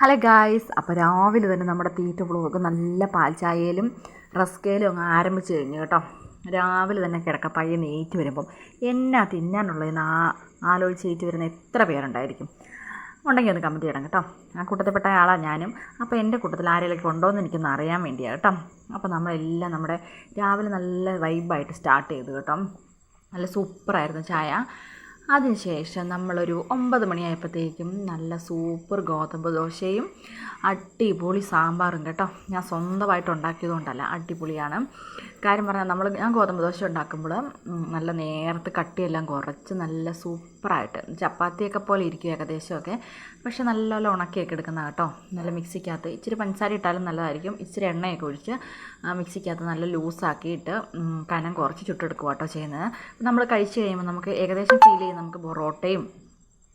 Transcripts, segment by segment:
Hello guys അപ്പോൾ രാവിലെ തന്നെ നമ്മുടെ തീറ്റ വ്ളോഗ് നല്ല പാൽച്ചായയിലും റസ്കയിലും അങ്ങ് ആരംഭിച്ചു കഴിഞ്ഞു കേട്ടോ. രാവിലെ തന്നെ കിടക്ക പയ്യെ നീറ്റ് വരുമ്പം എന്നാ തിന്നാനുള്ളതെന്ന് ആ ആലോചിച്ച് നീറ്റ് വരുന്ന എത്ര പേരുണ്ടായിരിക്കും? ഉണ്ടെങ്കിൽ ഒന്ന് കമന്റ് ചെയ്യണം കേട്ടോ. ആ കൂട്ടത്തിൽപ്പെട്ട ആളാണ് ഞാനും. അപ്പോൾ എന്റെ കൂട്ടത്തിൽ ആരെയൊക്കെ ഉണ്ടോ എന്ന് എനിക്കൊന്ന് അറിയാൻ വേണ്ടിയാണ് കേട്ടോ. അപ്പോൾ നമ്മളെല്ലാം നമ്മുടെ രാവിലെ നല്ല വൈബായിട്ട് സ്റ്റാർട്ട് ചെയ്തു കേട്ടോ. നല്ല സൂപ്പറായിരുന്നു ചായ. അതിനുശേഷം നമ്മളൊരു ഒമ്പത് മണിയായപ്പോഴത്തേക്കും നല്ല സൂപ്പർ ഗോതമ്പ് ദോശയും അടിപൊളി സാമ്പാറും കേട്ടോ. ഞാൻ സ്വന്തമായിട്ട് ഉണ്ടാക്കിയതുകൊണ്ടല്ല അടിപൊളിയാണ്. കാര്യം പറഞ്ഞാൽ നമ്മൾ ഞാൻ ഗോതമ്പ് ദോശ ഉണ്ടാക്കുമ്പോൾ നല്ല നേരത്തെ കട്ടിയെല്ലാം കുറച്ച് നല്ല സൂപ്പറായിട്ട് ചപ്പാത്തിയൊക്കെ പോലെ ഇരിക്കും ഏകദേശമൊക്കെ. പക്ഷെ നല്ലപോലെ ഉണക്കിയൊക്കെ എടുക്കുന്ന കേട്ടോ. നല്ല മിക്സിക്കകത്ത് ഇച്ചിരി പഞ്ചസാര ഇട്ടാലും നല്ലതായിരിക്കും. ഇച്ചിരി എണ്ണയൊക്കെ ഒഴിച്ച് മിക്സിക്കകത്ത് നല്ല ലൂസാക്കിയിട്ട് കനം കുറച്ച് ചുട്ടെടുക്കുക കേട്ടോ ചെയ്യുന്നത്. നമ്മൾ കഴിച്ച് കഴിയുമ്പോൾ നമുക്ക് ഏകദേശം ഫീൽ ചെയ്യും നമുക്ക് പൊറോട്ടയും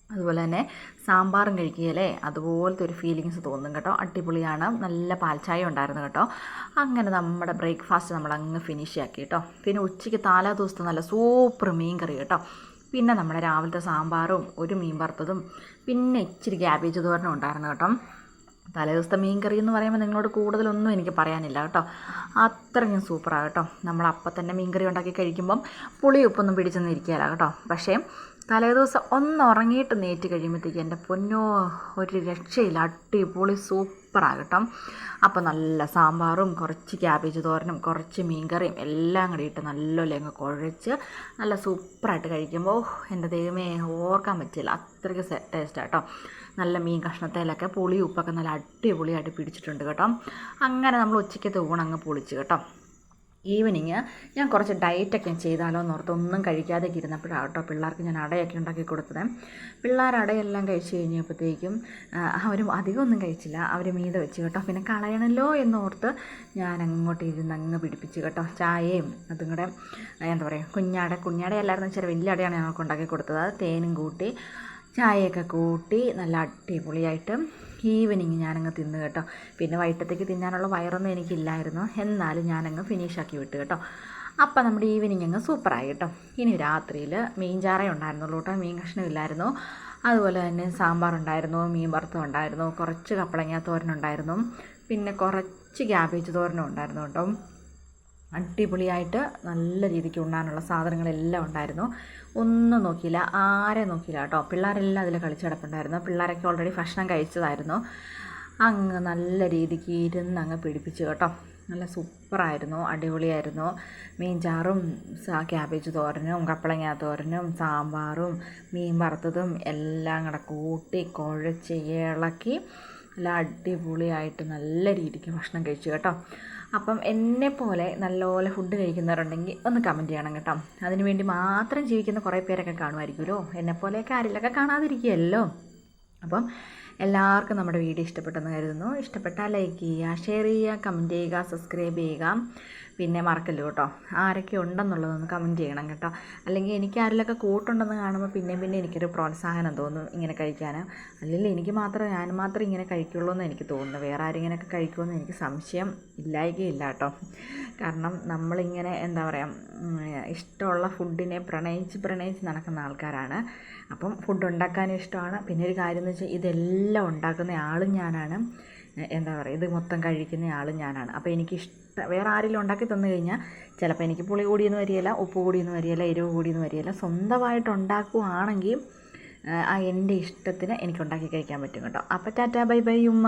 അതുപോലെ തന്നെ സാമ്പാറും കഴിക്കുകയല്ലേ അതുപോലത്തെ ഒരു ഫീലിങ്സ് തോന്നും കേട്ടോ. അടിപൊളിയാണ്. നല്ല പാൽച്ചായ ഉണ്ടായിരുന്നു കേട്ടോ. അങ്ങനെ നമ്മുടെ ബ്രേക്ക്ഫാസ്റ്റ് നമ്മൾ അങ്ങ് ഫിനിഷ് ആക്കി കേട്ടോ. പിന്നെ ഉച്ചയ്ക്ക് താലാ ദിവസത്തെ നല്ല സൂപ്പർ മീൻ കറി കേട്ടോ. പിന്നെ നമ്മുടെ രാവിലത്തെ സാമ്പാറും ഒരു മീൻ വറുത്തതും പിന്നെ ഇച്ചിരി ക്യാബേജ് തോരനും ഉണ്ടായിരുന്നു കേട്ടോ. തലേ ദിവസത്തെ മീൻ കറി എന്ന് പറയുമ്പോൾ നിങ്ങളോട് കൂടുതലൊന്നും എനിക്ക് പറയാനില്ല കേട്ടോ. അത്രയും സൂപ്പറാണ് കേട്ടോ. നമ്മൾ അപ്പം തന്നെ മീൻ കറി ഉണ്ടാക്കി കഴിക്കുമ്പം പുളി ഉപ്പൊന്നും പിടിച്ചൊന്നും ഇരിക്കുകയില്ല കേട്ടോ. പക്ഷേ തലേദിവസം ഒന്ന് ഉറങ്ങിയിട്ട് നേറ്റ് കഴിയുമ്പോഴത്തേക്ക് എന്റെ പൊന്നോ ഒരു രക്ഷയില്ല. അടിപൊളി സൂപ്പറാണ് കേട്ടോ. അപ്പോൾ നല്ല സാമ്പാറും കുറച്ച് ക്യാബേജ് തോരനും കുറച്ച് മീൻകറിയും എല്ലാം കൂടി ഇട്ട് നല്ലോലെ അങ്ങ് കുഴച്ച് നല്ല സൂപ്പറായിട്ട് കഴിക്കുമ്പോൾ എന്റെ ദൈവമേ ഓർക്കാൻ പറ്റില്ല. അത്രയ്ക്ക് ടേസ്റ്റ് കേട്ടോ. നല്ല മീൻ കഷ്ണത്തേലൊക്കെ പുളി ഉപ്പൊക്കെ നല്ല അടിപൊളിയായിട്ട് പിടിച്ചിട്ടുണ്ട് കേട്ടോ. അങ്ങനെ നമ്മൾ ഉച്ചയ്ക്കത്തെ ഊണങ്ങ് പൊളിച്ച് കേട്ടോ. ഈവനിങ് ഞാൻ കുറച്ച് ഡയറ്റൊക്കെ ചെയ്താലോ എന്ന് ഓർത്ത് ഒന്നും കഴിക്കാതെ ഇരുന്നപ്പോഴാണ് കേട്ടോ പിള്ളേർക്ക് ഞാൻ അടയൊക്കെ ഉണ്ടാക്കി കൊടുത്തത്. പിള്ളേർ അടയെല്ലാം കഴിച്ച് കഴിഞ്ഞപ്പോഴത്തേക്കും അവർ അധികമൊന്നും കഴിച്ചില്ല. അവർ മീത വെച്ച് കേട്ടോ. പിന്നെ കളയണല്ലോ എന്നോർത്ത് ഞാൻ അങ്ങോട്ട് ഇരുന്ന് അങ്ങ് പിടിപ്പിച്ച് കേട്ടോ. ചായയും അതും കൂടെ എന്താ പറയുക കുഞ്ഞാട കുഞ്ഞാട എല്ലാവരും ചെറിയ വലിയ അടയാണ് ഞങ്ങൾക്ക് ഉണ്ടാക്കി കൊടുത്തത് തേനും കൂട്ടി ചായയൊക്കെ കൂട്ടി നല്ല അടിപൊളിയായിട്ട് ഈവനിങ് ഞാനങ്ങ് തിന്ന് കേട്ടോ. പിന്നെ വൈകിട്ടത്തേക്ക് തിന്നാനുള്ള വയറൊന്നും എനിക്കില്ലായിരുന്നു. എന്നാലും ഞാനങ്ങ് ഫിനിഷാക്കി വിട്ടു കേട്ടോ. അപ്പം നമ്മുടെ ഈവനിങ് അങ്ങ് സൂപ്പറായി കേട്ടോ. ഇനി രാത്രിയിൽ മീൻ ചാറേ ഉണ്ടായിരുന്നുള്ളൂ കേട്ടോ. മീൻ കഷ്ണം ഇല്ലായിരുന്നു. അതുപോലെ തന്നെ സാമ്പാർ ഉണ്ടായിരുന്നു മീൻ വറുത്തം ഉണ്ടായിരുന്നു കുറച്ച് കപ്പളങ്ങ തോരനുണ്ടായിരുന്നു പിന്നെ കുറച്ച് ക്യാബേജ് തോരനും ഉണ്ടായിരുന്നു കേട്ടോ. അടിപൊളിയായിട്ട് നല്ല രീതിക്ക് ഉണ്ണാനുള്ള സാധനങ്ങളെല്ലാം ഉണ്ടായിരുന്നു. ഒന്നും നോക്കിയില്ല ആരെ നോക്കിയില്ല കേട്ടോ. പിള്ളേരെല്ലാം അതിൽ കളിച്ച് കിടപ്പുണ്ടായിരുന്നു പിള്ളേരൊക്കെ ഓൾറെഡി ഭക്ഷണം കഴിച്ചതായിരുന്നു. അങ്ങ് നല്ല രീതിക്ക് ഇരുന്ന് അങ്ങ് പിടിപ്പിച്ചു കേട്ടോ. നല്ല സൂപ്പറായിരുന്നു അടിപൊളിയായിരുന്നു. മീൻ ചാറും സാ- ക്യാബേജ് തോരനും കപ്പളങ്ങ തോരനും സാമ്പാറും മീൻ വറുത്തതും എല്ലാം കൂടെ കൂട്ടി കുഴച്ച് ഇളക്കി നല്ല അടിപൊളിയായിട്ട് നല്ല രീതിക്ക് ഭക്ഷണം കഴിച്ചു കേട്ടോ. അപ്പം എന്നെ പോലെ നല്ലപോലെ ഫുഡ് കഴിക്കുന്നവരുണ്ടെങ്കിൽ ഒന്ന് കമന്റ് ചെയ്യണം കേട്ടോ. അതിനുവേണ്ടി മാത്രം ജീവിക്കുന്ന കുറേ പേരൊക്കെ കാണുമായിരിക്കുമല്ലോ. എന്നെപ്പോലെയൊക്കെ ആരിലൊക്കെ കാണാതിരിക്കുകയല്ലോ. അപ്പം എല്ലാവർക്കും നമ്മുടെ വീഡിയോ ഇഷ്ടപ്പെട്ടെന്ന് കരുതുന്നു. ഇഷ്ടപ്പെട്ടാൽ ലൈക്ക് ചെയ്യുക ഷെയർ ചെയ്യുക കമന്റ് ചെയ്യുക സബ്സ്ക്രൈബ് ചെയ്യുക. പിന്നെ മറക്കല്ലോ കേട്ടോ? ആരൊക്കെ ഉണ്ടെന്നുള്ളതൊന്ന് കമന്റ് ചെയ്യണം കേട്ടോ. അല്ലെങ്കിൽ എനിക്ക് ആരിലൊക്കെ കൂട്ടുണ്ടെന്ന് കാണുമ്പോൾ പിന്നെ പിന്നെ എനിക്കൊരു പ്രോത്സാഹനം തോന്നും ഇങ്ങനെ കഴിക്കാൻ. അല്ലെങ്കിൽ എനിക്ക് മാത്രം ഞാൻ മാത്രം ഇങ്ങനെ കഴിക്കുള്ളൂ എന്ന് എനിക്ക് തോന്നുന്നു. വേറെ ആരും ഇങ്ങനെയൊക്കെ കഴിക്കുമെന്ന് എനിക്ക് സംശയം ഇല്ലായികയില്ല കേട്ടോ. കാരണം നമ്മളിങ്ങനെ എന്താ പറയുക ഇഷ്ടമുള്ള ഫുഡിനെ പ്രണയിച്ച് പ്രണയിച്ച് നടക്കുന്ന ആൾക്കാരാണ്. അപ്പം ഫുഡ് ഉണ്ടാക്കാനും ഇഷ്ടമാണ്. പിന്നെ ഒരു കാര്യം എന്ന് വെച്ചാൽ ഇതെല്ലാം ഉണ്ടാക്കുന്ന ആളും ഞാനാണ്. എന്താ പറയുക ഇത് മൊത്തം കഴിക്കുന്ന ആളും ഞാനാണ്. അപ്പോൾ എനിക്ക് ഇഷ്ടം വേറെ ആരെങ്കിലും ഉണ്ടാക്കി തന്നു കഴിഞ്ഞാൽ ചിലപ്പോൾ എനിക്ക് പുളി കൂടിയെന്ന് വരികയില്ല ഉപ്പ് കൂടിയെന്ന് വരികയില്ല എരിവ് കൂടിയെന്ന് വരികയില്ല സ്വന്തമായിട്ട് ഉണ്ടാക്കുകയാണെങ്കിൽ ആ എന്റെ ഇഷ്ടത്തിന് എനിക്ക് ഉണ്ടാക്കി കഴിക്കാൻ പറ്റും കേട്ടോ. അപ്പോൾ ടാറ്റാ ബൈ ബൈ ഉമ്മ.